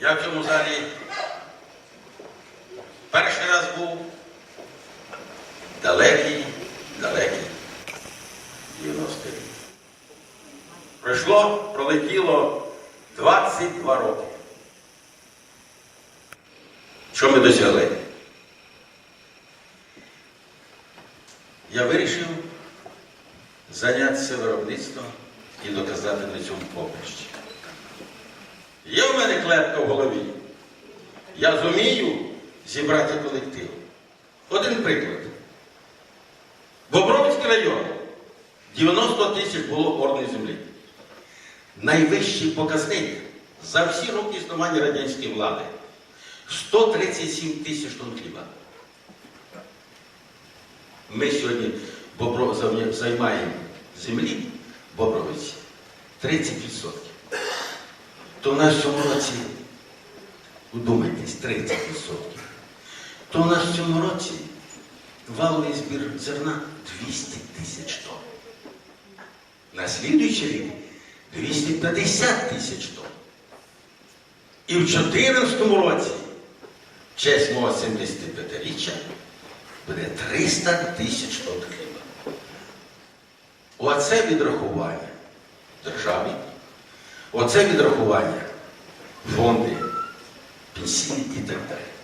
Я в цьому залі перший раз був далекий, далекий 90 рік. Пройшло, пролетіло 22 роки. Що ми досягли? Я вирішив зайнятися виробництвом і доказати на цьому поприщі. Клепка в голові. Я зумію зібрати колектив. Один приклад. Бобровський район 90 тисяч було орної землі. Найвищий показник за всі роки існування радянської влади 137 тисяч тонн хліба. Ми сьогодні займаємо землі Бобровиці 30%. То в нас цьому році, удумайтесь, 30%. То в нас в цьому році валовий збір зерна 200 тисяч тонн. На слідуючий рік 250 тисяч тонн. І в 2014 році, в честь мого 75-річчя, буде 300 тисяч тонн хліба. Оце відрахування державі, оце відрахування фонди, пенсії і так далі.